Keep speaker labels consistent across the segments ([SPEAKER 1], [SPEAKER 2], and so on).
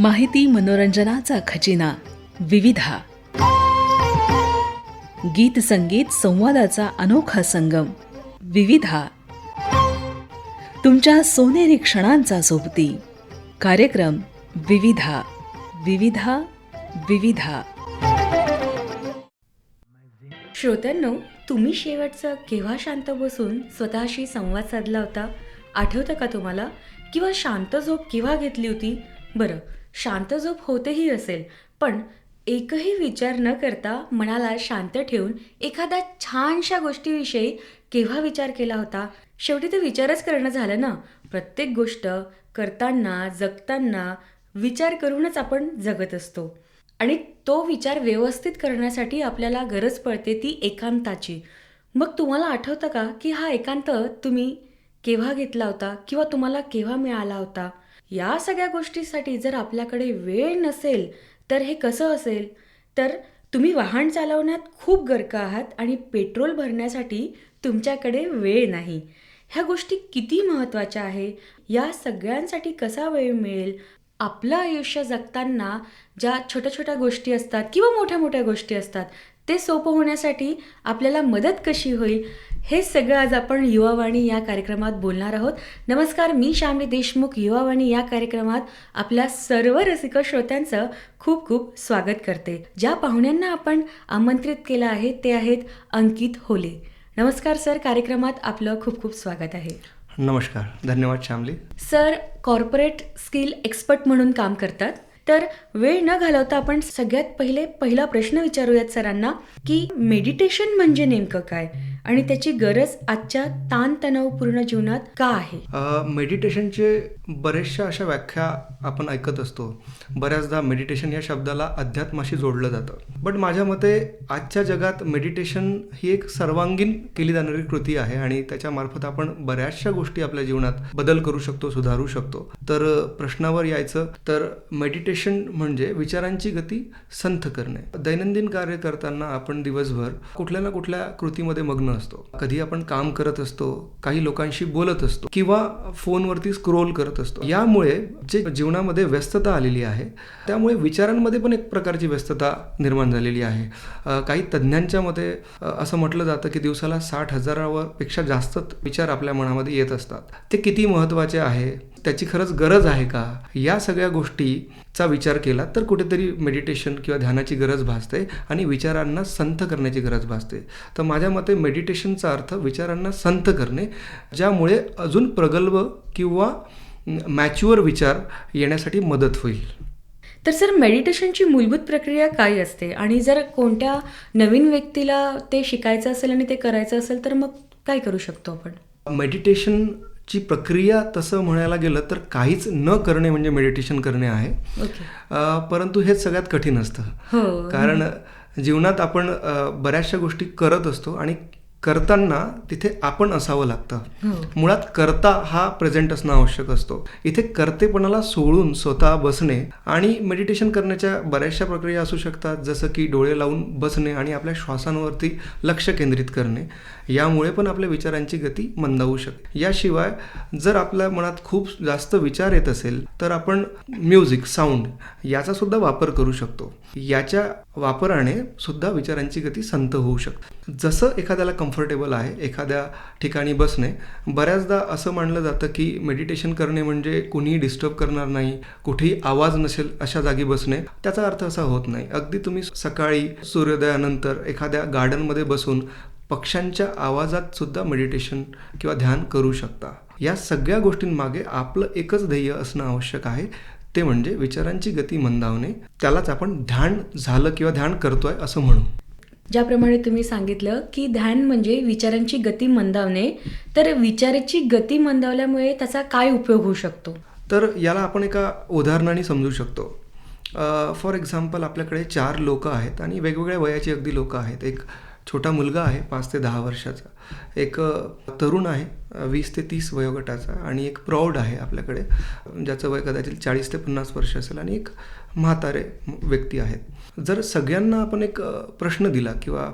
[SPEAKER 1] माहिती मनोरंजनाचा खजिना. विविधा. गीत संगीत संवादाचा अनोखा संगम. विविधा. तुमच्या सोनेरी क्षणांचा सोबती. कार्यक्रम. विविधा. विविधा. विविधा.
[SPEAKER 2] श्रोत्यांनो तुम्ही शेवटचं केव्हा शांत बसून स्वतःशी संवाद साधला होता? आठवतं का तुम्हाला? किंवा शांत झोप केव्हा घेतली होती? बरं शांत झोप होतेही असेल. पण एकही विचार न करता मनाला शांत ठेवून एखाद्या छानशा गोष्टीविषयी केव्हा विचार केला होता? शेवटी ते विचारच करणं झालं ना. प्रत्येक गोष्ट करताना जगताना विचार करूनच आपण जगत असतो. आणि तो विचार व्यवस्थित करण्यासाठी आपल्याला गरज पडते ती एकांताची. मग तुम्हाला आठवतं का की हा एकांत तुम्ही केव्हा घेतला होता किंवा तुम्हाला केव्हा मिळाला होता? या सगळ्या गोष्टीसाठी जर आपल्याकडे वेळ नसेल तर हे कसं असेल? तर तुम्ही वाहन चालवण्यात खूप गर्क आहात आणि पेट्रोल भरण्यासाठी तुमच्याकडे वेळ नाही. ह्या गोष्टी किती महत्त्वाच्या आहे? या सगळ्यांसाठी कसा वेळ मिळेल? आपलं आयुष्य जगताना ज्या छोट्या छोट्या गोष्टी असतात किंवा मोठ्या मोठ्या गोष्टी असतात ते सोपं होण्यासाठी आपल्याला मदत कशी होईल? हे सगळं आज आपण युवावाणी या कार्यक्रमात बोलणार आहोत. नमस्कार मी श्यामली देशमुख युवावाणी या कार्यक्रमात आपल्या सर्व रसिक श्रोत्यांचं खूप खूप स्वागत करते. ज्या पाहुण्यांना आपण आमंत्रित केलं आहे ते आहेत अंकित होले. नमस्कार सर कार्यक्रमात आपलं खूप खूप स्वागत आहे.
[SPEAKER 3] नमस्कार धन्यवाद Shyamali
[SPEAKER 2] sir corporate skill expert म्हणून काम करतात. तर वेळ न घालवता आपण सगळ्यात पहिले पहिला प्रश्न विचारूयात सरांना की मेडिटेशन म्हणजे नेमकं काय? आणि त्याची गरज आजच्या ताणतणावपूर्ण जीवनात का आहे?
[SPEAKER 3] मेडिटेशनचे बरेचशा अशा व्याख्या आपण ऐकत असतो. बऱ्याचदा मेडिटेशन या शब्दाला अध्यात्माशी जोडलं जातं. बट माझ्या मते आजच्या जगात मेडिटेशन ही एक सर्वांगीण केली जाणारी कृती आहे आणि त्याच्यामार्फत आपण बऱ्याचशा गोष्टी आपल्या जीवनात बदल करू शकतो सुधारू शकतो. तर प्रश्नावर यायचं. तर मेडिटेशन म्हणजे विचारांची गती संथ करणे. दैनंदिन कार्य करताना आपण दिवसभर कुठल्या ना कुठल्या कृतीमध्ये मग्न असतो. कधी आपण काम करत असतो काही लोकांशी बोलत असतो किंवा फोनवरती स्क्रोल करत असतो. यामुळे जे जीवनामध्ये व्यस्तता आलेली आहे त्यामुळे विचारांमध्ये पण एक प्रकारची व्यस्तता निर्माण झालेली आहे. काही तज्ज्ञांच्या मते असं म्हटलं जातं की दिवसाला साठ हजारावर पेक्षा जास्त विचार आपल्या मनामध्ये येत असतात. ते किती महत्त्वाचे आहे? त्याची खरंच गरज आहे का? या सगळ्या गोष्टी गोष्टीचा विचार केला तर कुठेतरी मेडिटेशन किंवा ध्यानाची गरज भासते आणि विचारांना संथ करण्याची गरज भासते. तर माझ्या मते मेडिटेशनचा अर्थ विचारांना संथ करणे ज्यामुळे अजून प्रगल्भ किंवा मॅच्युअर विचार येण्यासाठी मदत होईल.
[SPEAKER 2] तर सर मेडिटेशनची मूलभूत प्रक्रिया काय असते? आणि जर कोणत्या नवीन व्यक्तीला ते शिकायचं असेल आणि ते करायचं असेल तर मग काय करू शकतो आपण?
[SPEAKER 3] मेडिटेशनची प्रक्रिया तसं म्हणायला गेलं तर काहीच न करणे म्हणजे मेडिटेशन करणे आहे. अ, परंतु हेच सगळ्यात कठीण असतं.
[SPEAKER 2] हो.
[SPEAKER 3] कारण जीवनात आपण बऱ्याचशा गोष्टी करत असतो आणि करताना तिथे आपण असावं लागतं.
[SPEAKER 2] हो.
[SPEAKER 3] मुळात करता हा प्रेझेंट असणं आवश्यक असतो. इथे करतेपणाला सोडून स्वतः बसणे आणि मेडिटेशन करण्याच्या बऱ्याचशा प्रक्रिया असू शकतात. जसं की डोळे लावून बसणे आणि आपल्या श्वासांवरती लक्ष केंद्रित करणे. यामुळे पण आपल्या विचारांची गती मंदावू शकते. याशिवाय जर आपल्या मनात खूप जास्त विचार येत असेल तर आपण म्युझिक साऊंड याचा सुद्धा वापर करू शकतो. याच्या वापराने सुद्धा विचारांची गती संत होऊ शकते. जसं एखाद्याला कम्फर्टेबल आहे एखाद्या ठिकाणी बसणे बऱ्याचदा असं मानलं जातं की मेडिटेशन करणे म्हणजे कुणीही डिस्टर्ब करणार नाही कुठेही आवाज नसेल अशा जागी बसणे त्याचा अर्थ असा होत नाही. अगदी तुम्ही सकाळी सूर्योदयानंतर एखाद्या गार्डनमध्ये बसून पक्ष्यांच्या आवाजात सुद्धा मेडिटेशन किंवा ध्यान करू शकता. या सगळ्या गोष्टींमागे आपलं एकच ध्येय असणं आवश्यक आहे. ते म्हणजे विचारांची गती मंदावणे. त्यालाच आपण ध्यान झालं किंवा ध्यान करतोय असं म्हणू.
[SPEAKER 2] ज्याप्रमाणे तुम्ही सांगितलं की ध्यान म्हणजे विचारांची गती मंदावणे तर विचाराची गती मंदावल्यामुळे त्याचा काय उपयोग होऊ शकतो?
[SPEAKER 3] तर याला आपण एका उदाहरणाने समजू शकतो. फॉर एक्झाम्पल आपल्याकडे चार लोक आहेत आणि वेगवेगळ्या वयाची अगदी लोक आहेत. एक छोटा मुलगा आहे पाच ते दहा वर्षाचा. एक तरुण आहे वीस ते तीस वयोगटाचा आणि एक प्रौढ आहे आपल्याकडे ज्याचं वय कदाचित चाळीस ते पन्नास वर्ष असेल आणि एक म्हातारे व्यक्ती आहेत. जर सगळ्यांना आपण एक प्रश्न दिला किंवा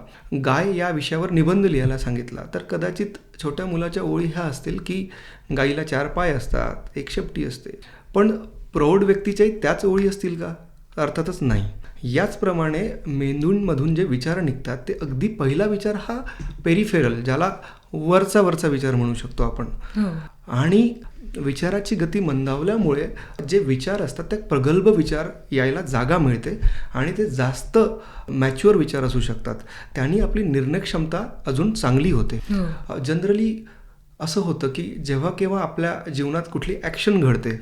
[SPEAKER 3] गाय या विषयावर निबंध लिहायला सांगितला तर कदाचित छोट्या मुलाच्या ओळी ह्या असतील की गाईला चार पाय असतात एक शेपटी असते. पण प्रौढ व्यक्तीच्याही त्याच ओळी असतील का? अर्थातच नाही. याचप्रमाणे मेंदूंमधून जे विचार निघतात ते अगदी पहिला विचार हा पेरिफेरल ज्याला वरचा वरचा विचार म्हणू शकतो आपण.
[SPEAKER 2] हो.
[SPEAKER 3] आणि विचाराची गती मंदावल्यामुळे जे विचार असतात ते प्रगल्भ विचार यायला जागा मिळते आणि ते जास्त मॅच्युअर विचार असू शकतात. त्यांनी आपली निर्णय क्षमता अजून चांगली होते.
[SPEAKER 2] हो.
[SPEAKER 3] जनरली असं होतं की जेव्हा केव्हा आपल्या जीवनात कुठली ॲक्शन घडते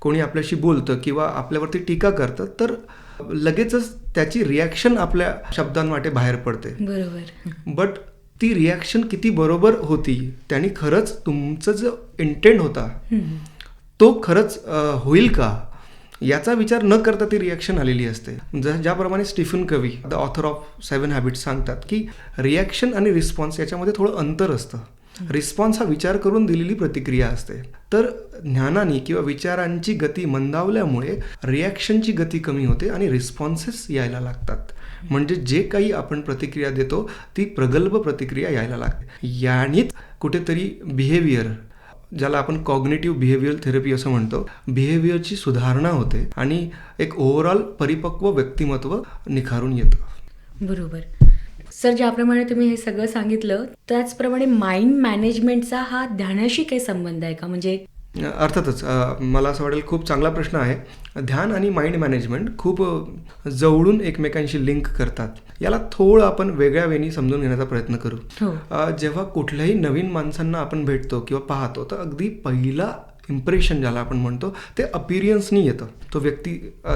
[SPEAKER 3] कोणी आपल्याशी बोलतं किंवा आपल्यावरती टीका करतं तर लगेचच त्याची रिॲक्शन आपल्या शब्दांवाटे बाहेर पडते.
[SPEAKER 2] बरोबर.
[SPEAKER 3] बट ती रिॲक्शन किती बरोबर होती त्यांनी खरंच तुमचं जो इंटेंट होता. तो खरंच होईल का? याचा विचार न करता ती रिॲक्शन आलेली असते. ज्याप्रमाणे Stephen Covey the author of seven habits सांगतात की रिॲक्शन आणि रिस्पॉन्स याच्यामध्ये थोडं अंतर असतं. रिस्पॉन्स हा विचार करून दिलेली प्रतिक्रिया असते. तर ज्ञानाने किंवा विचारांची गती मंदावल्यामुळे रिॲक्शनची गती कमी होते आणि रिस्पॉन्सेस यायला लागतात. म्हणजे जे काही आपण प्रतिक्रिया देतो ती प्रगल्भ प्रतिक्रिया यायला लागते. यानेच कुठेतरी बिहेवियर ज्याला आपण कॉग्नेटिव्ह बिहेवियर थेरपी असं म्हणतो बिहेवियरची सुधारणा होते आणि एक ओव्हरऑल परिपक्व व्यक्तिमत्व निखारून येतं.
[SPEAKER 2] बरोबर. सर ज्याप्रमाणे तुम्ही हे सगळं सांगितलं त्याचप्रमाणे माइंड मॅनेजमेंटचा हा ध्यानाशी काही संबंध आहे का? म्हणजे
[SPEAKER 3] अर्थातच मला असं वाटेल खूप चांगला प्रश्न आहे. ध्यान आणि माइंड मॅनेजमेंट खूप जवळून एकमेकांशी लिंक करतात. याला थोडं आपण वेगळ्या वेनी समजून घेण्याचा प्रयत्न करू.
[SPEAKER 2] हो.
[SPEAKER 3] जेव्हा कुठल्याही नवीन माणसांना आपण भेटतो किंवा पाहतो तर अगदी पहिला इम्प्रेशन ज्याला आपण म्हणतो ते अपिरियन्सनी येतं. तो व्यक्ती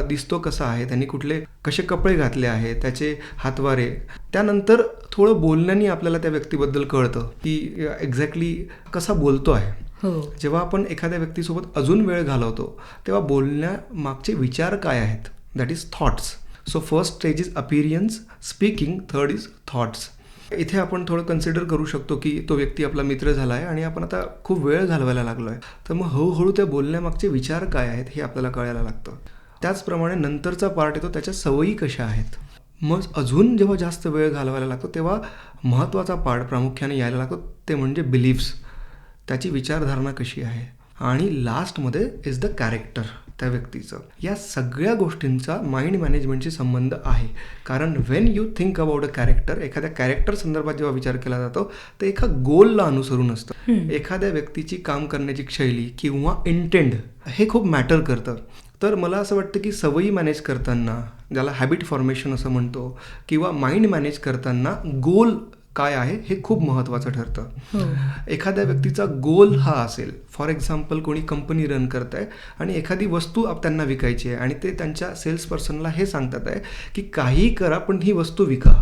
[SPEAKER 3] दिसतो कसा आहे त्यांनी कुठले कसे कपडे घातले आहे त्याचे हातवारे. त्यानंतर थोडं बोलण्याने आपल्याला त्या व्यक्तीबद्दल कळतं की एक्झॅक्टली कसा बोलतो आहे.
[SPEAKER 2] हो.
[SPEAKER 3] जेव्हा आपण एखाद्या व्यक्तीसोबत अजून वेळ घालवतो तेव्हा बोलण्यामागचे विचार काय आहेत? That is thoughts so first stage is appearance speaking third is thoughts इथे आपण थोडं कन्सिडर करू शकतो की तो व्यक्ती आपला मित्र झाला आहे आणि आपण आता खूप वेळ घालवायला लागलो आहे तर मग हळूहळू त्या बोलण्यामागचे विचार काय आहेत हे आपल्याला कळायला लागतं. त्याचप्रमाणे नंतरचा पार्ट येतो त्याच्या सवयी कशा आहेत? मग अजून जेव्हा जास्त वेळ घालवायला लागतो तेव्हा महत्त्वाचा पार्ट प्रामुख्याने यायला लागतो ते म्हणजे बिलीफ्स त्याची विचारधारणा कशी आहे? आणि लास्टमध्ये इज द कॅरेक्टर त्या व्यक्तीचं. या सगळ्या गोष्टींचा माइंड मॅनेजमेंटशी संबंध आहे. कारण when you think about a character एखाद्या कॅरेक्टर संदर्भात जेव्हा विचार केला जातो तर एका गोलला अनुसरून असतं. एखाद्या व्यक्तीची काम करण्याची शैली किंवा इंटेंट हे खूप मॅटर करतं. तर मला असं वाटतं की सवयी मॅनेज करताना ज्याला हॅबिट फॉर्मेशन असं म्हणतो किंवा माइंड मॅनेज करताना गोल काय आहे हे खूप महत्त्वाचं ठरतं.
[SPEAKER 2] हो.
[SPEAKER 3] एखाद्या व्यक्तीचा गोल हा असेल फॉर एक्झाम्पल कोणी कंपनी रन करत आहे आणि एखादी वस्तू त्यांना विकायची आहे आणि ते त्यांच्या सेल्स पर्सनला हे सांगतात आहे की काही करा पण ही वस्तू विका.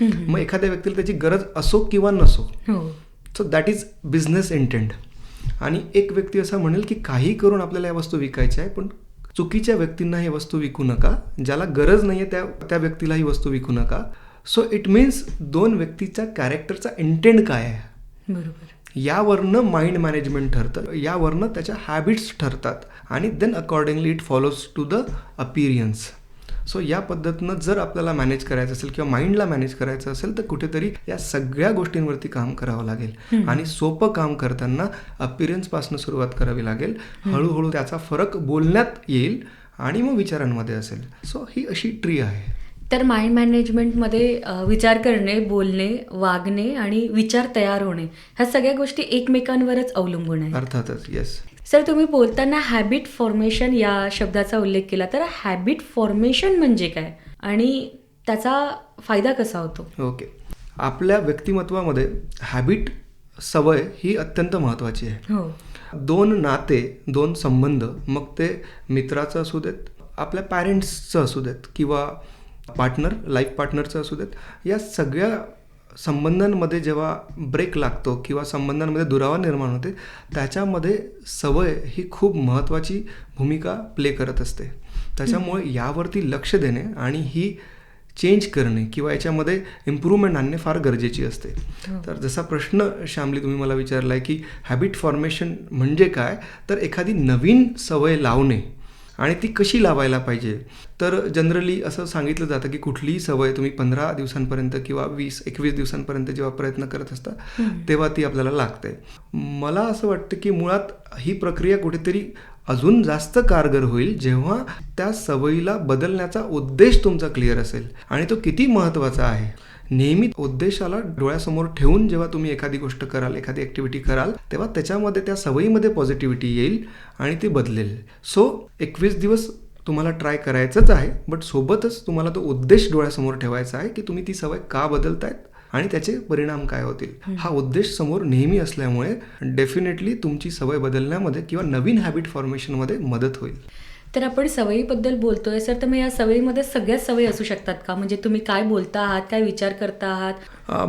[SPEAKER 3] मग एखाद्या व्यक्तीला त्याची गरज असो किंवा नसो. So that is business intent आणि एक व्यक्ती असा म्हणेल की काही करून आपल्याला या वस्तू विकायच्या आहे पण चुकीच्या व्यक्तींना ही वस्तू विकू नका. ज्याला गरज नाही आहे त्या त्या व्यक्तीला ही वस्तू विकू नका. सो इट मीन्स दोन व्यक्तीच्या कॅरेक्टरचा इंटेंट काय आहे?
[SPEAKER 2] बरोबर.
[SPEAKER 3] यावरनं माइंड मॅनेजमेंट ठरतं यावरनं त्याच्या हॅबिट्स ठरतात आणि then accordingly it follows to the appearance so या पद्धतीनं जर आपल्याला मॅनेज करायचं असेल किंवा माइंडला मॅनेज करायचं असेल तर कुठेतरी या सगळ्या गोष्टींवरती काम करावं लागेल. आणि सोपं काम करताना अपिरियन्सपासून सुरुवात करावी लागेल. हळूहळू त्याचा फरक बोलण्यात येईल आणि मग विचारांमध्ये असेल. सो ही अशी ट्री आहे.
[SPEAKER 2] तर माइंड मॅनेजमेंटमध्ये विचार करणे बोलणे वागणे आणि विचार तयार होणे ह्या सगळ्या गोष्टी एकमेकांवरच अवलंबून आहेत.
[SPEAKER 3] अर्थातच येस
[SPEAKER 2] सर तुम्ही बोलताना हॅबिट फॉर्मेशन या शब्दाचा उल्लेख केला तर हॅबिट फॉर्मेशन म्हणजे काय? आणि त्याचा फायदा कसा होतो?
[SPEAKER 3] ओके. आपल्या व्यक्तिमत्वामध्ये हॅबिट सवय ही अत्यंत महत्त्वाची आहे.
[SPEAKER 2] हो.
[SPEAKER 3] दोन नाते दोन संबंध मग ते मित्राचं असू देत आपल्या पॅरेंट्सचं असू देत किंवा पार्टनर लाईफ पार्टनरचं असू देत या सगळ्या संबंधांमध्ये जेव्हा ब्रेक लागतो किंवा संबंधांमध्ये दुरावा निर्माण होते त्याच्यामध्ये सवय ही खूप महत्त्वाची भूमिका प्ले करत असते. त्याच्यामुळे यावरती लक्ष देणे आणि ही चेंज करणे किंवा याच्यामध्ये इम्प्रूव्हमेंट आणणे फार गरजेची असते. तर जसा प्रश्न श्यामली तुम्ही मला विचारला आहे की हॅबिट फॉर्मेशन म्हणजे काय? तर एखादी नवीन सवय लावणे आणि ती कशी लावायला पाहिजे? तर जनरली असं सांगितलं जातं की कुठलीही सवय तुम्ही पंधरा दिवसांपर्यंत किंवा वीस एकवीस दिवसांपर्यंत जेव्हा प्रयत्न करत असता तेव्हा ती आपल्याला लागते. मला असं वाटतं की मुळात ही प्रक्रिया कुठेतरी अजून जास्त कारगर होईल जेव्हा त्या सवयीला बदलण्याचा उद्देश तुमचा क्लिअर असेल आणि तो किती महत्त्वाचा आहे? नेहमी उद्देशाला डोळ्यासमोर ठेवून जेव्हा तुम्ही एखादी गोष्ट कराल एखादी ॲक्टिव्हिटी कराल तेव्हा त्याच्यामध्ये त्या सवयीमध्ये पॉझिटिव्हिटी येईल आणि ती बदलेल. सो एकवीस दिवस तुम्हाला ट्राय करायचंच आहे बट सोबतच तुम्हाला तो उद्देश डोळ्यासमोर ठेवायचा आहे की तुम्ही ती सवय का बदलतायत आणि त्याचे परिणाम काय होतील. हा उद्देश समोर नेहमी असल्यामुळे डेफिनेटली तुमची सवय बदलण्यामध्ये किंवा नवीन हॅबिट फॉर्मेशनमध्ये मदत होईल.
[SPEAKER 2] तर आपण सवयीबद्दल बोलतोय सर. तर मग या सवयीमध्ये सगळ्याच सवयी असू शकतात का? म्हणजे तुम्ही काय बोलता आहात काय विचार करता आहात?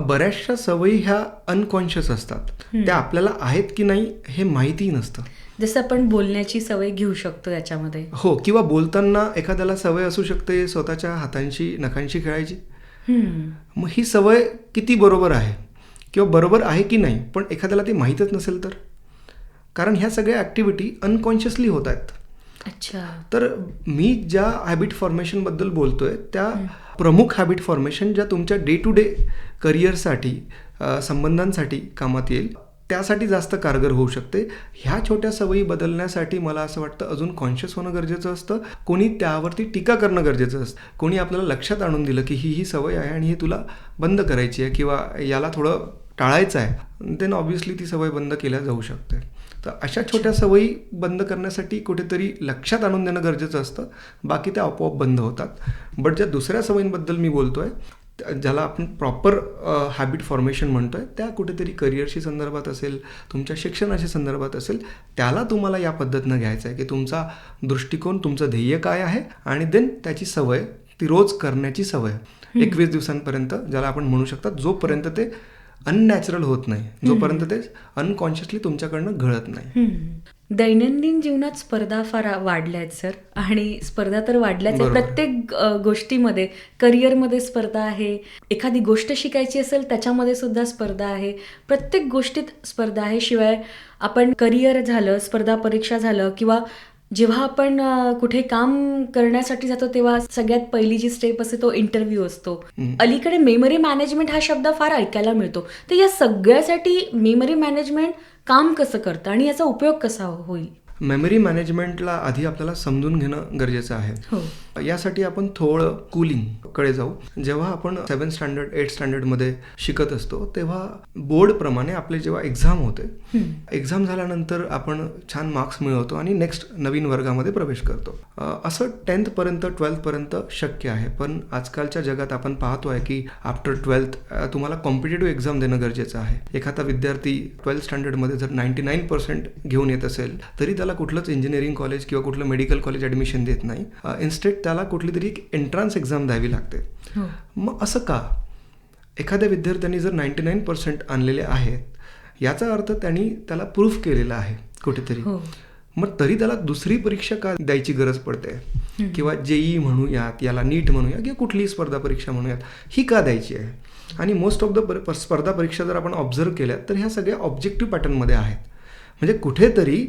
[SPEAKER 3] बऱ्याचशा सवयी ह्या अनकॉन्शियस असतात. त्या आपल्याला आहेत की नाही हे माहिती नसतं.
[SPEAKER 2] जसं आपण बोलण्याची सवय घेऊ शकतो याच्यामध्ये.
[SPEAKER 3] हो किंवा बोलताना एखाद्याला सवय असू शकते स्वतःच्या हातांशी नखांशी खेळायची. मग ही सवय किती बरोबर आहे? किंवा बरोबर आहे की नाही? पण एखाद्याला ती माहीतच नसेल तर? कारण ह्या सगळ्या ॲक्टिव्हिटी अनकॉन्शियसली होत आहेत.
[SPEAKER 2] अच्छा.
[SPEAKER 3] तर मी ज्या हॅबिट फॉर्मेशनबद्दल बोलतोय त्या प्रमुख हॅबिट फॉर्मेशन ज्या तुमच्या डे टू डे करिअरसाठी संबंधांसाठी कामात येईल त्यासाठी जास्त कारगर होऊ शकते. ह्या छोट्या सवयी बदलण्यासाठी मला असं वाटतं अजून कॉन्शियस होणं गरजेचं असतं. कोणी त्यावरती टीका करणं गरजेचं असतं. कोणी आपल्याला लक्षात आणून दिलं की ही ही सवय आहे आणि ही तुला बंद करायची आहे किंवा याला थोडं टाळायचं आहे देन ऑब्व्हियसली ती सवय बंद केल्या जाऊ शकते. तर अशा छोट्या सवयी बंद करण्यासाठी कुठेतरी लक्षात आणून देणं गरजेचं असतं. बाकी त्या आपोआप बंद होतात. बट ज्या दुसऱ्या सवयींबद्दल मी बोलतो आहे ज्याला आपण प्रॉपर हॅबिट फॉर्मेशन म्हणतो आहे त्या कुठेतरी करिअरशी संदर्भात असेल तुमच्या शिक्षणाशी संदर्भात असेल त्याला तुम्हाला या पद्धतीनं घ्यायचं आहे की तुमचा दृष्टिकोन तुमचं ध्येय काय आहे आणि देन त्याची सवय ती रोज करण्याची सवय. एकवीस दिवसांपर्यंत ज्याला आपण म्हणू शकतात जोपर्यंत ते अननॅचरल होत नाही. जोपर्यंत ते अनकॉन्शियसली तुमच्याकडनं घडत नाही.
[SPEAKER 2] दैनंदिन जीवनात स्पर्धा फार वाढल्या आहेत सर. आणि स्पर्धा तर वाढल्याच आहेत. प्रत्येक गोष्टीमध्ये करिअरमध्ये स्पर्धा आहे. एखादी गोष्ट शिकायची असेल त्याच्यामध्ये सुद्धा स्पर्धा आहे. प्रत्येक गोष्टीत स्पर्धा आहे. शिवाय आपण करिअर झालं स्पर्धा परीक्षा झालं किंवा जेव्हा आपण कुठे काम करण्यासाठी जातो तेव्हा सगळ्यात पहिली जी स्टेप असते तो इंटरव्ह्यू असतो. अलीकडे मेमरी मॅनेजमेंट हा शब्द फार ऐकायला मिळतो. तर या सगळ्यासाठी मेमरी मॅनेजमेंट काम कसं करतं आणि याचा उपयोग कसा होईल?
[SPEAKER 3] मेमरी मॅनेजमेंटला आधी आपल्याला समजून घेणं गरजेचं आहे.
[SPEAKER 2] हो.
[SPEAKER 3] यासाठी आपण थोडं कुलिंगकडे जाऊ. जेव्हा आपण सेवन स्टँडर्ड एट स्टँडर्डमध्ये शिकत असतो तेव्हा बोर्डप्रमाणे आपले जेव्हा एक्झाम होते एक्झाम झाल्यानंतर आपण छान मार्क्स मिळवतो आणि नेक्स्ट नवीन वर्गामध्ये प्रवेश करतो. असं टेन्थपर्यंत ट्वेल्थपर्यंत शक्य आहे. पण आजकालच्या जगात आपण पाहतो आहे की आफ्टर ट्वेल्थ तुम्हाला कॉम्पिटेटिव्ह एक्झाम देणं गरजेचं आहे. एखादा विद्यार्थी ट्वेल्थ स्टँडर्डमध्ये जर नाईन्टी नाईन पर्सेंट घेऊन येत असेल तरी त्याला कुठलंच इंजिनिअरिंग कॉलेज किंवा कुठलं मेडिकल कॉलेज ॲडमिशन देत नाही. इन्स्टेड त्याला कुठली तरी एक एंट्रन्स एक्झाम द्यावी लागते.
[SPEAKER 2] हो.
[SPEAKER 3] मग असं का? एखाद्या विद्यार्थ्यांनी जर नाईन्टी नाईन पर्सेंट आणलेले आहेत याचा अर्थ त्यांनी त्याला प्रूफ केलेला आहे कुठेतरी.
[SPEAKER 2] हो.
[SPEAKER 3] मग तरी त्याला दुसरी परीक्षा का द्यायची गरज पडते? किंवा जेई म्हणूयात याला नीट म्हणूया किंवा कुठलीही स्पर्धा परीक्षा म्हणूयात ही का द्यायची आहे? आणि मोस्ट ऑफ द स्पर्धा परीक्षा जर आपण ऑब्झर्व केल्या तर ह्या सगळ्या ऑब्जेक्टिव्ह पॅटर्नमध्ये आहेत. म्हणजे कुठेतरी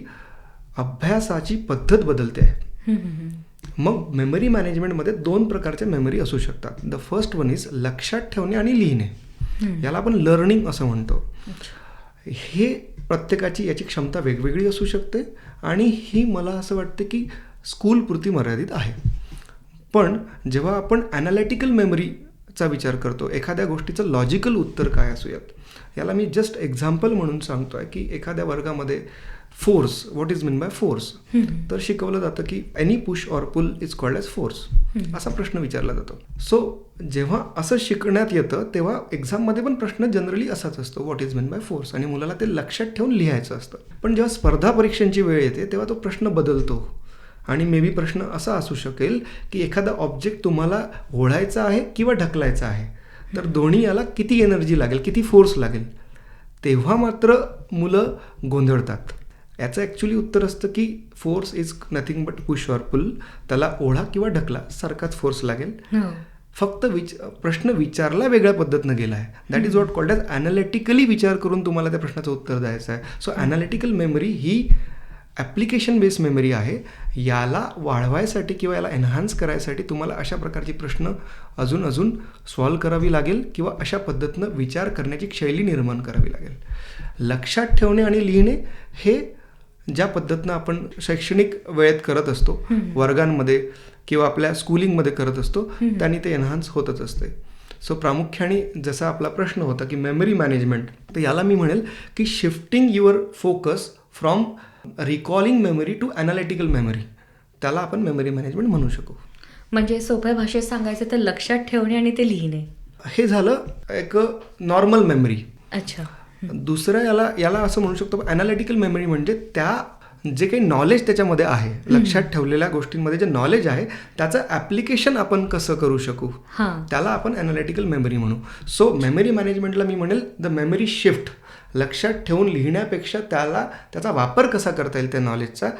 [SPEAKER 3] अभ्यासाची पद्धत बदलते. आहे. मग मेमरी मॅनेजमेंटमध्ये दोन प्रकारच्या मेमरी असू शकतात. द फर्स्ट वन इज लक्षात ठेवणे आणि लिहिणे. याला आपण लर्निंग असं म्हणतो. हे प्रत्येकाची याची क्षमता वेगवेगळी असू शकते आणि ही मला असं वाटतं की स्कूलपुरती मर्यादित आहे. पण जेव्हा आपण ॲनालिटिकल मेमरीचा विचार करतो एखाद्या गोष्टीचं लॉजिकल उत्तर काय असूयात याला मी जस्ट एक्झाम्पल म्हणून सांगतो आहे की एखाद्या वर्गामध्ये force what is mean by force तर शिकवलं जातं की any push or pull is called as force असा प्रश्न विचारला जातो. सो जेव्हा असं शिकण्यात येतं तेव्हा एक्झाममध्ये पण प्रश्न जनरली असाच असतो. What is mean by force आणि मुलाला ते लक्षात ठेवून लिहायचं असतं. पण जेव्हा स्पर्धा परीक्षांची वेळ येते तेव्हा तो प्रश्न बदलतो. आणि मे बी प्रश्न असा असू शकेल की एखादा ऑब्जेक्ट तुम्हाला ओढायचा आहे किंवा ढकलायचा आहे. तर दोन्ही याला किती एनर्जी लागेल किती फोर्स लागेल? तेव्हा मात्र मुलं गोंधळतात. याचं ॲक्च्युली उत्तर असतं की force is nothing but push or pull त्याला ओढा किंवा ढकला सारखाच फोर्स लागेल.
[SPEAKER 2] हो.
[SPEAKER 3] फक्त विच प्रश्न विचारला वेगळ्या पद्धतीनं गेला आहे that is what called as analytically विचार करून तुम्हाला त्या प्रश्नाचं उत्तर द्यायचं आहे. सो ॲनालिटिकल मेमरी ही ॲप्लिकेशन बेस्ड मेमरी आहे. याला वाढवायसाठी किंवा याला एन्हान्स करायसाठी तुम्हाला अशा प्रकारची प्रश्न अजून अजून सॉल्व करावी लागेल किंवा अशा पद्धतीनं विचार करण्याची शैली निर्माण करावी लागेल. लक्षात ठेवणे आणि लिहिणे हे ज्या पद्धतीनं आपण शैक्षणिक वेळेत करत असतो वर्गांमध्ये किंवा आपल्या स्कूलिंगमध्ये करत असतो त्यांनी ते एन्हान्स होतच असते सो प्रामुख्याने जसा आपला प्रश्न होता की मेमरी मॅनेजमेंट तर याला मी म्हणेल की shifting your focus from recalling memory to analytical memory त्याला आपण मेमरी मॅनेजमेंट म्हणू शकू.
[SPEAKER 2] म्हणजे सोप्या भाषेत सांगायचं तर लक्षात ठेवणे आणि ते लिहिणे.
[SPEAKER 3] हे झालं एक नॉर्मल मेमरी
[SPEAKER 2] अच्छा.
[SPEAKER 3] दुसरं याला याला असं म्हणू शकतो ॲनालिटिकल मेमरी म्हणजे त्या जे काही नॉलेज त्याच्यामध्ये आहे लक्षात ठेवलेल्या गोष्टींमध्ये जे नॉलेज आहे त्याचं ॲप्लिकेशन आपण कसं करू शकू?
[SPEAKER 2] हां.
[SPEAKER 3] त्याला आपण ॲनालिटिकल मेमरी म्हणू. सो मेमरी मॅनेजमेंटला मी म्हणेल द मेमरी शिफ्ट लक्षात ठेवून लिहिण्यापेक्षा त्याला त्याचा वापर कसा करता येईल त्या नॉलेजचा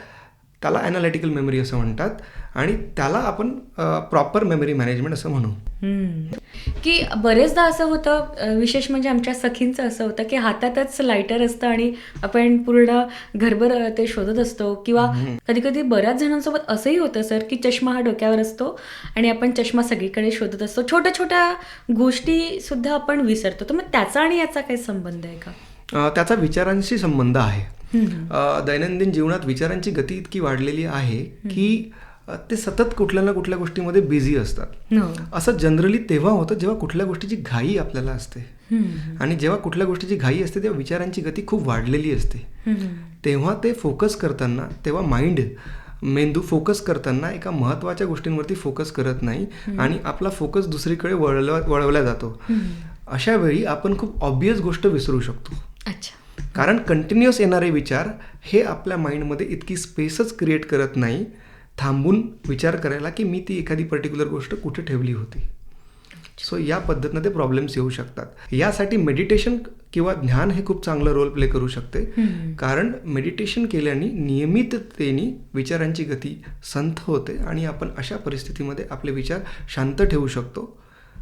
[SPEAKER 3] त्याला ॲनालिटिकल मेमरी असं म्हणतात आणि त्याला आपण प्रॉपर मेमरी मॅनेजमेंट असं म्हणू.
[SPEAKER 2] की बरेचदा असं होतं विशेष म्हणजे आमच्या सखींचं असं होतं की हातातच लायटर असतं आणि आपण पूर्ण घरभर ते शोधत असतो किंवा कधी कधी बऱ्याच जणांसोबत असंही होतं सर की चष्मा हा डोक्यावर असतो आणि आपण चष्मा सगळीकडे शोधत असतो. छोट्या छोट्या गोष्टी सुद्धा आपण विसरतो. तर मग त्याचा आणि याचा काही संबंध आहे का?
[SPEAKER 3] त्याचा विचारांशी संबंध आहे. दैनंदिन जीवनात विचारांची गती इतकी वाढलेली आहे की ते सतत कुठल्या ना कुठल्या गोष्टीमध्ये बिझी असतात.
[SPEAKER 2] हो.
[SPEAKER 3] असं जनरली तेव्हा होतं जेव्हा कुठल्या गोष्टीची घाई आपल्याला असते. आणि जेव्हा कुठल्या गोष्टीची घाई असते तेव्हा विचारांची गती खूप वाढलेली असते. तेव्हा ते फोकस करताना तेव्हा माइंड मेंदू फोकस करताना एका महत्त्वाच्या गोष्टींवरती फोकस करत नाही आणि आपला फोकस दुसरीकडे वळवला वळवला जातो. अशा वेळी आपण खूप ऑब्वियस गोष्ट विसरू शकतो.
[SPEAKER 2] अच्छा.
[SPEAKER 3] कारण कंटिन्युअस येणारे विचार हे आपल्या माइंडमध्ये इतकी स्पेसच क्रिएट करत नाही थांबून विचार करायला की मी ती एखादी पर्टिक्युलर गोष्ट कुठे ठेवली होती. सो या पद्धतीनं ते प्रॉब्लेम्स येऊ शकतात. यासाठी मेडिटेशन किंवा ध्यान हे खूप चांगलं रोल प्ले करू शकते. कारण मेडिटेशन केल्याने नियमिततेने विचारांची गती संथ होते आणि आपण अशा परिस्थितीमध्ये आपले विचार शांत ठेवू शकतो.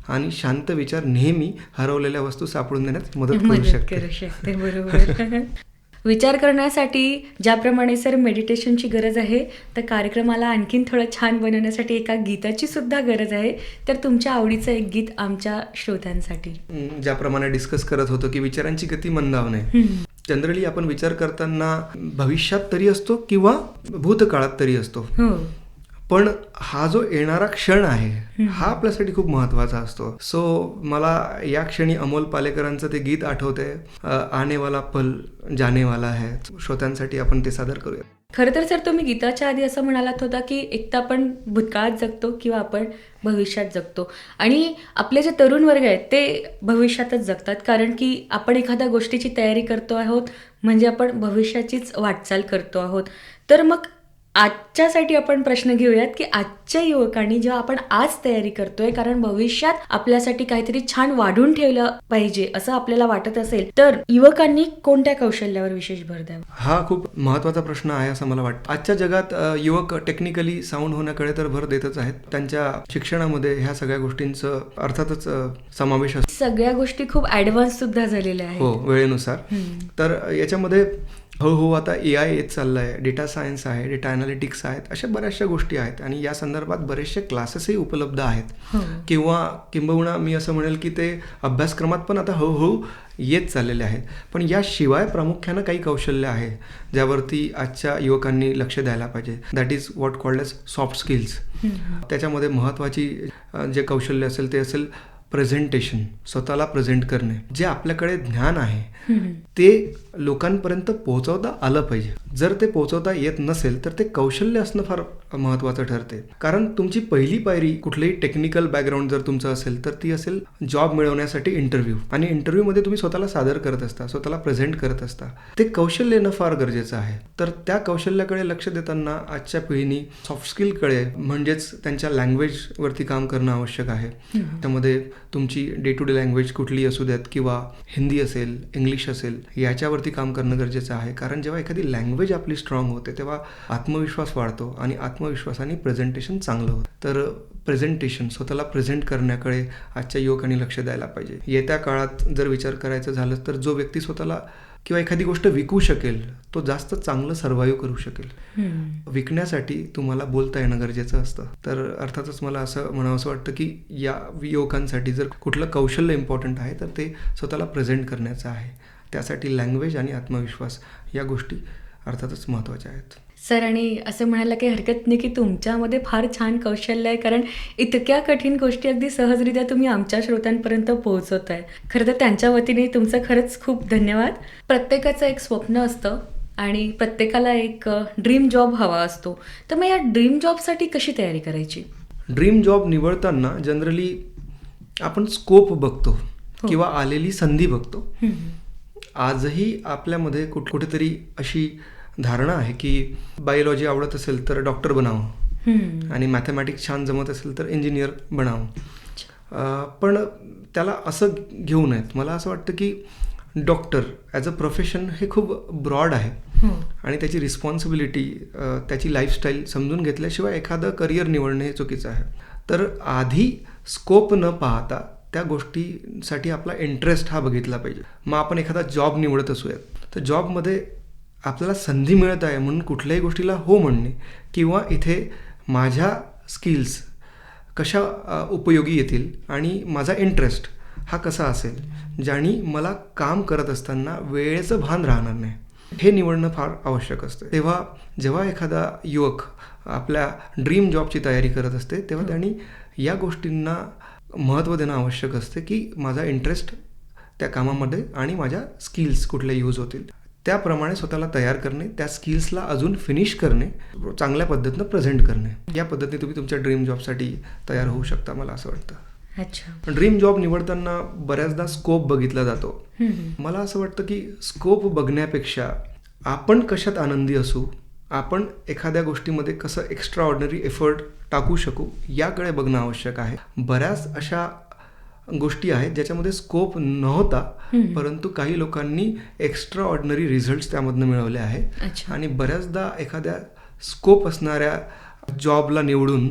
[SPEAKER 3] आणि शांत विचार नेहमी हरवलेल्या वस्तू सापडून देण्यात मदत करू शकते.
[SPEAKER 2] बरोबर. विचार करण्यासाठी ज्याप्रमाणे सर मेडिटेशनची गरज आहे तर कार्यक्रमाला आणखीन थोडं छान बनवण्यासाठी एका गीताची सुद्धा गरज आहे. तर तुमच्या आवडीचं एक गीत आमच्या श्रोत्यांसाठी.
[SPEAKER 3] ज्याप्रमाणे डिस्कस करत होतो की विचारांची गती मंदावणे. जनरली आपण विचार करताना भविष्यात तरी असतो किंवा भूतकाळात तरी असतो.
[SPEAKER 2] हो.
[SPEAKER 3] पण हा जो येणारा क्षण आहे हा आपल्यासाठी खूप महत्त्वाचा असतो. सो मला या क्षणी अमोल पालेकरांचं ते गीत आठवते आने वाला पल जाने वाला है. श्रोत्यांसाठी आपण ते सादर करूया
[SPEAKER 2] खरं तर सर तुम्ही गीताच्या आधी असं म्हणालात होता की एक तर आपण भूतकाळात जगतो किंवा आपण भविष्यात जगतो. आणि आपले जे तरुण वर्ग आहेत ते भविष्यातच जगतात. कारण की आपण एखाद्या गोष्टीची तयारी करतो आहोत म्हणजे आपण भविष्याचीच वाटचाल करतो आहोत. तर मग आजच्यासाठी आपण प्रश्न घेऊयात की आजच्या युवकांनी जेव्हा आपण आज तयारी करतोय कारण भविष्यात आपल्यासाठी काहीतरी छान वाढून ठेवलं पाहिजे असं आपल्याला वाटत असेल तर युवकांनी कोणत्या कौशल्यावर विशेष भर द्यावा?
[SPEAKER 3] हा खूप महत्त्वाचा प्रश्न आहे असं मला वाटतं. आजच्या जगात युवक टेक्निकली साऊंड होण्याकडे तर भर देतच आहेत. त्यांच्या शिक्षणामध्ये ह्या सगळ्या गोष्टींचं अर्थातच समावेश असतो
[SPEAKER 2] सगळ्या गोष्टी खूप ऍडव्हान्स सुद्धा झालेल्या आहेत.
[SPEAKER 3] हो वेळेनुसार. तर याच्यामध्ये हळूहळू आता ए आय येत चाललं आहे डेटा सायन्स आहे डेटा अनालिटिक्स आहेत अशा बऱ्याचशा गोष्टी आहेत. आणि या संदर्भात बरेचसे क्लासेसही उपलब्ध आहेत.
[SPEAKER 2] हो.
[SPEAKER 3] किंवा किंबहुना मी असं म्हणेल की ते अभ्यासक्रमात पण आता हळूहळू येत चाललेले आहेत. पण याशिवाय प्रामुख्यानं काही कौशल्य आहे ज्यावरती आजच्या युवकांनी लक्ष द्यायला पाहिजे. That is what called as soft skills त्याच्यामध्ये महत्त्वाची जे कौशल्य असेल ते असेल प्रेझेंटेशन स्वतःला प्रेझेंट करणे. जे आपल्याकडे ज्ञान आहे. ते लोकांपर्यंत पोहोचवता आलं पाहिजे. जर ते पोहोचवता येत नसेल तर ते कौशल्य असणं फार महत्त्वाचं ठरते कारण तुमची पहिली पायरी कुठलीही टेक्निकल बॅकग्राऊंड जर तुमचं असेल तर ती असेल जॉब मिळवण्यासाठी इंटरव्ह्यू आणि इंटरव्ह्यूमध्ये तुम्ही स्वतःला सादर करत असता स्वतःला प्रेझेंट करत असता. ते कौशल्य येणं फार गरजेचं आहे. तर त्या कौशल्याकडे लक्ष देताना आजच्या पिढीनी सॉफ्ट स्किलकडे म्हणजेच त्यांच्या लँग्वेजवरती काम करणं आवश्यक आहे. त्यामध्ये तुमची डे टू डे लँग्वेज कुठली असू द्यात किंवा हिंदी असेल इंग्लिश असेल याच्यावरती काम करणं गरजेचं आहे. कारण जेव्हा एखादी लँग्वेज आपली स्ट्रॉंग होते तेव्हा आत्मविश्वास वाढतो आणि आत्मविश्वासाने प्रेझेंटेशन चांगलं होतं. तर प्रेझेंटेशन स्वतःला प्रेझेंट करण्याकडे आजच्या युवकांनी लक्ष द्यायला पाहिजे. येत्या काळात जर विचार करायचं झालं तर जो व्यक्ती स्वतःला किंवा एखादी गोष्ट विकू शकेल तो जास्त चांगलं सर्वाईव्ह करू शकेल.
[SPEAKER 2] हम्म.
[SPEAKER 3] विकण्यासाठी तुम्हाला बोलता येणं गरजेचं असतं. तर अर्थातच मला असं म्हणावं असं वाटतं की या युवकांसाठी जर कुठलं कौशल्य इम्पॉर्टंट आहे तर ते स्वतःला प्रेझेंट करण्याचं आहे. त्यासाठी लँग्वेज आणि आत्मविश्वास या गोष्टी अर्थातच महत्त्वाच्या आहेत.
[SPEAKER 2] सर आणि असं म्हणायला काही हरकत नाही की तुमच्यामध्ये फार छान कौशल्य आहे कारण इतक्या कठीण गोष्टी अगदी सहजरित्या तुम्ही आमच्या श्रोत्यांपर्यंत पोहोचवत आहे खरं तर त्यांच्या वतीने तुमचं खरंच खूप धन्यवाद. प्रत्येकाचं एक स्वप्न असतं आणि प्रत्येकाला एक ड्रीम जॉब हवा असतो. तर मग या ड्रीम जॉबसाठी कशी तयारी करायची?
[SPEAKER 3] ड्रीम जॉब निवडताना जनरली आपण स्कोप बघतो किंवा आलेली संधी बघतो. आजही आपल्यामध्ये कुठ कुठेतरी अशी धारणा आहे की बायोलॉजी आवडत असेल तर डॉक्टर बनावं. आणि मॅथमॅटिक्स छान जमत असेल तर इंजिनियर बनावं. पण त्याला असं घेऊ नयेत. मला असं वाटतं की डॉक्टर ॲज अ प्रोफेशन हे खूप ब्रॉड आहे.
[SPEAKER 2] हो.
[SPEAKER 3] आणि त्याची रिस्पॉन्सिबिलिटी त्याची लाईफस्टाईल समजून घेतल्याशिवाय एखादं करिअर निवडणे हे चुकीचं आहे. तर आधी स्कोप न पाहता त्या गोष्टीसाठी आपला इंटरेस्ट हा बघितला पाहिजे. मग आपण एखादा जॉब निवडत असूयात. तर जॉबमध्ये आपल्याला संधी मिळत आहे म्हणून कुठल्याही गोष्टीला हो म्हणणे किंवा इथे माझ्या स्किल्स कशा उपयोगी येतील आणि माझा इंटरेस्ट हा कसा असेल ज्यानी मला काम करत असताना वेळेचं भान राहणार नाही. हे निवडणं फार आवश्यक असतं. तेव्हा जेव्हा एखादा युवक आपल्या ड्रीम जॉबची तयारी करत असते तेव्हा त्यांनी या गोष्टींना महत्त्व देणं आवश्यक असते की माझा इंटरेस्ट त्या कामामध्ये आणि माझ्या स्किल्स कुठल्या यूज होतील. त्याप्रमाणे स्वतःला तयार करणे त्या स्किल्सला अजून फिनिश करणे चांगल्या पद्धतीनं प्रेझेंट करणे. या पद्धतीने तुम्ही तुमच्या ड्रीम जॉबसाठी तयार होऊ शकता मला असं वाटतं.
[SPEAKER 2] अच्छा.
[SPEAKER 3] ड्रीम जॉब निवडताना बऱ्याचदा स्कोप बघितला जातो. मला असं वाटतं की स्कोप बघण्यापेक्षा आपण कशात आनंदी असू आपण एखाद्या गोष्टीमध्ये कसं एक्स्ट्रा ऑर्डिनरी एफर्ट टाकू शकू याकडे बघणं आवश्यक आहे. बऱ्याच अशा गोष्टी आहेत ज्याच्यामध्ये स्कोप नव्हता परंतु काही लोकांनी एक्स्ट्रा ऑर्डिनरी रिझल्ट त्यामधनं मिळवले आहेत. आणि बऱ्याचदा एखाद्या स्कोप असणाऱ्या जॉबला निवडून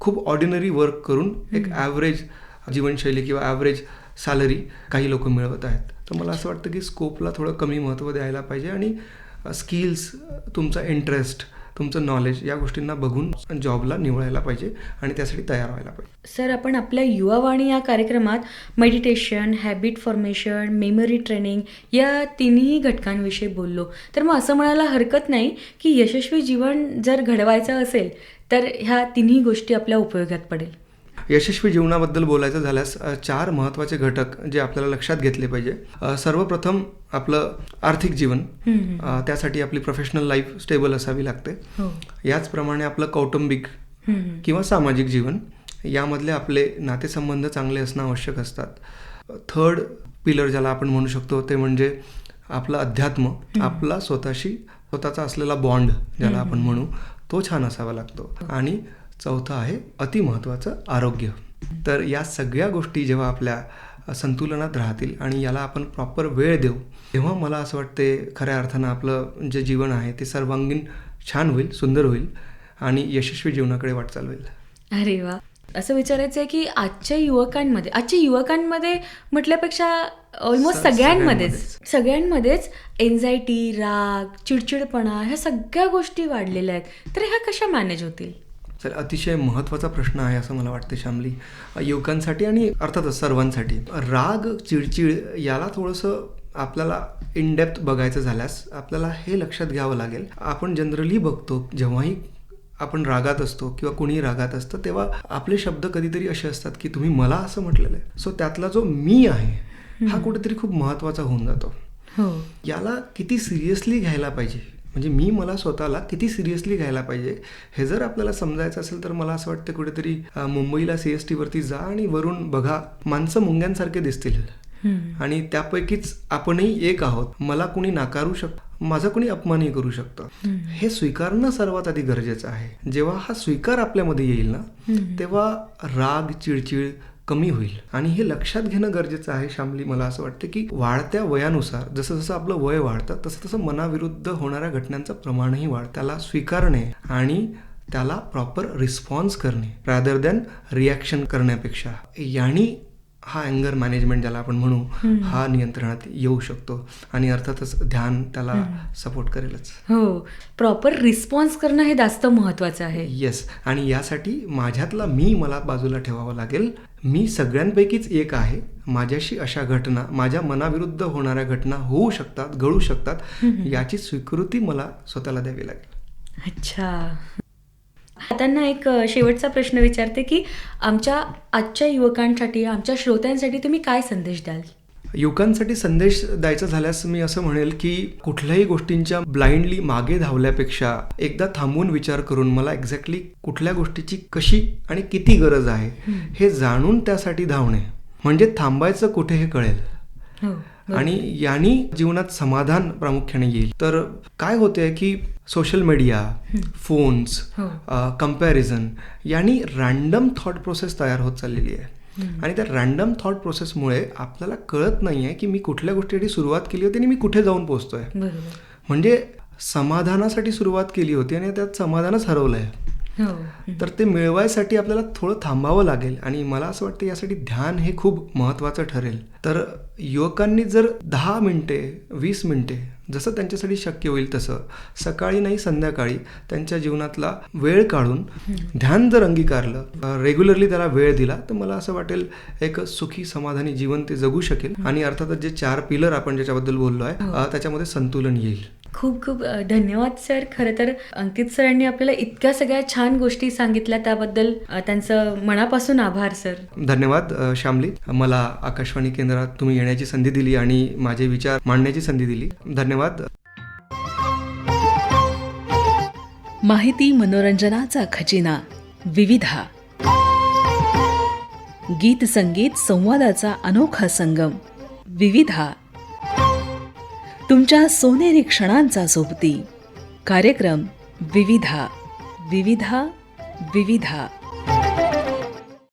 [SPEAKER 3] खूप ऑर्डिनरी वर्क करून एक ॲव्हरेज जीवनशैली किंवा ॲव्हरेज सॅलरी काही लोक मिळवत आहेत. तर मला असं वाटतं की स्कोपला थोडं कमी महत्त्व द्यायला पाहिजे आणि स्किल्स तुमचा इंटरेस्ट तुमचं नॉलेज या गोष्टींना बघून जॉबला निवडायला पाहिजे आणि त्यासाठी तयार व्हायला पाहिजे.
[SPEAKER 2] सर आपण आपल्या युवावाणी या कार्यक्रमात meditation habit formation memory training या तिन्ही घटकांविषयी बोललो. तर मग असं म्हणायला हरकत नाही की यशस्वी जीवन जर घडवायचं असेल तर ह्या तिन्ही गोष्टी आपल्या उपयोगात पडेल.
[SPEAKER 3] यशस्वी जीवनाबद्दल बोलायचं झाल्यास चार महत्त्वाचे घटक जे आपल्याला लक्षात घेतले पाहिजे. सर्वप्रथम आपलं आर्थिक जीवन त्यासाठी आपली प्रोफेशनल लाईफ स्टेबल असावी लागते.
[SPEAKER 2] हो.
[SPEAKER 3] याचप्रमाणे आपलं कौटुंबिक. किंवा सामाजिक जीवन यामधले आपले नातेसंबंध चांगले असणं आवश्यक असतात. थर्ड पिलर ज्याला आपण म्हणू शकतो ते म्हणजे आपलं अध्यात्म आपला स्वतःशी स्वतःचा असलेला बॉन्ड ज्याला आपण म्हणू तो छान असावा लागतो. आणि चौथं आहे अतिमहत्त्वाचं आरोग्य. तर या सगळ्या गोष्टी जेव्हा आपल्या संतुलनात राहतील आणि याला आपण प्रॉपर वेळ देऊ तेव्हा मला असं वाटते खऱ्या अर्थानं आपलं जे जीवन आहे ते सर्वांगीण छान होईल सुंदर होईल आणि यशस्वी जीवनाकडे वाटचाल होईल.
[SPEAKER 2] अरे वा. असं विचारायचं आहे की आजच्या युवकांमध्ये आजच्या युवकांमध्ये म्हटल्यापेक्षा ऑलमोस्ट सगळ्यांमध्येच सगळ्यांमध्येच. एन्झायटी राग चिडचिडपणा ह्या सगळ्या गोष्टी वाढलेल्या आहेत. तर ह्या कशा मॅनेज होतील?
[SPEAKER 3] तर अतिशय महत्त्वाचा प्रश्न आहे असं मला वाटते श्यामली युवकांसाठी आणि अर्थातच सर्वांसाठी. राग चिडचिड याला थोडंसं आपल्याला इनडेप्थ बघायचं झाल्यास आपल्याला हे लक्षात घ्यावं लागेल. आपण जनरली बघतो जेव्हाही आपण रागात असतो किंवा कुणी रागात असतं तेव्हा आपले शब्द कधीतरी असे असतात की तुम्ही मला असं म्हटलेलं आहे. सो त्यातला जो मी आहे हा कुठेतरी खूप महत्त्वाचा होऊन जातो.
[SPEAKER 2] हो.
[SPEAKER 3] याला किती सिरियसली घ्यायला पाहिजे? म्हणजे मी मला स्वतःला किती सिरियसली घ्यायला पाहिजे हे जर आपल्याला समजायचं असेल तर मला असं वाटतं कुठेतरी मुंबईला सी एस टीवरती जा आणि वरून बघा माणसं मुंग्यांसारखे दिसतील. आणि त्यापैकीच आपणही एक आहोत. मला कुणी नाकारू शक माझा कुणी अपमानही करू शकतं. हे स्वीकारणं सर्वात आधी गरजेचं आहे. जेव्हा हा स्वीकार आपल्यामध्ये येईल ना तेव्हा राग चिडचिड कमी होईल. आणि हे लक्षात घेणं गरजेचं आहे श्यामली मला असं वाटतं की वाढत्या वयानुसार जसं जसं आपलं वय वाढतं तसं तसं मनाविरुद्ध होणाऱ्या घटनांचं प्रमाणही वाढतं. त्याला स्वीकारणे आणि त्याला प्रॉपर रिस्पॉन्स करणे रादर दॅन रिॲक्शन करण्यापेक्षा. यानी हा अँगर मॅनेजमेंट ज्याला आपण म्हणू हा नियंत्रणात येऊ शकतो आणि अर्थातच ध्यान त्याला सपोर्ट करेलच.
[SPEAKER 2] हो प्रॉपर रिस्पॉन्स करणं हे जास्त महत्वाचं आहे.
[SPEAKER 3] येस आणि यासाठी माझ्यातला मी मला बाजूला ठेवावं लागेल मी सगळ्यांपैकीच एक आहे. माझ्याशी अशा घटना माझ्या मनाविरुद्ध होणाऱ्या घटना होऊ शकतात घडू शकतात याची स्वीकृती मला स्वतःला द्यावी लागेल.
[SPEAKER 2] अच्छा. त्यांना एक शेवटचा प्रश्न विचारते की आमच्या आजच्या युवकांसाठी आमच्या श्रोत्यांसाठी तुम्ही काय संदेश द्याल?
[SPEAKER 3] युवकांसाठी संदेश द्यायचा झाल्यास मी असं म्हणेल की कुठल्याही गोष्टींच्या ब्लाइंडली मागे धावल्यापेक्षा एकदा थांबून विचार करून मला एक्झॅक्टली कुठल्या गोष्टीची कशी आणि किती गरज आहे हे जाणून त्यासाठी धावणे म्हणजे थांबायचं कुठे हे कळेल.
[SPEAKER 2] हो
[SPEAKER 3] आणि यांनी जीवनात समाधान प्रामुख्याने येईल. तर काय होते की सोशल मीडिया फोन्स. कंपॅरिझन यांनी रॅन्डम थॉट प्रोसेस तयार होत चाललेली आहे. आणि त्या रॅन्डम थॉट प्रोसेसमुळे आपल्याला कळत नाही आहे की मी कुठल्या गोष्टीसाठी सुरुवात केली होती आणि मी कुठे जाऊन पोहोचतोय. म्हणजे समाधानासाठी सुरुवात केली होती आणि त्यात समाधानच हरवलं आहे
[SPEAKER 2] हो.
[SPEAKER 3] तर ते मिळवायसाठी आपल्याला थोडं थांबावं लागेल आणि मला असं वाटतं यासाठी ध्यान हे खूप महत्त्वाचं ठरेल. तर युवकांनी जर दहा मिनटे वीस मिनटे जसं त्यांच्यासाठी शक्य होईल तसं. सकाळी नाही संध्याकाळी त्यांच्या जीवनातला वेळ काढून ध्यान जर अंगीकारलं रेग्युलरली त्याला वेळ दिला तर मला असं वाटेल एक सुखी समाधानी जीवन ते जगू शकेल. आणि अर्थातच जे चार पिलर आपण ज्याच्याबद्दल बोललो आहे अ, त्याच्यामध्ये संतुलन येईल.
[SPEAKER 2] खूप खूप धन्यवाद सर. खरं तर अंकित सरांनी आपल्याला इतक्या सगळ्या छान गोष्टी सांगितल्या त्याबद्दल त्यांचं मनापासून आभार सर.
[SPEAKER 3] धन्यवाद श्यामली. मला आकाशवाणी केंद्रात तुम्ही येण्याची संधी दिली आणि माझे विचार मांडण्याची संधी दिली. धन्यवाद.
[SPEAKER 1] माहिती मनोरंजनाचा खजिना. विविधा. गीत संगीत संवादाचा अनोखा संगम. विविधा. तुमच्या सोनेरी क्षणांचा सोबती कार्यक्रम विविधा विविधा विविधा.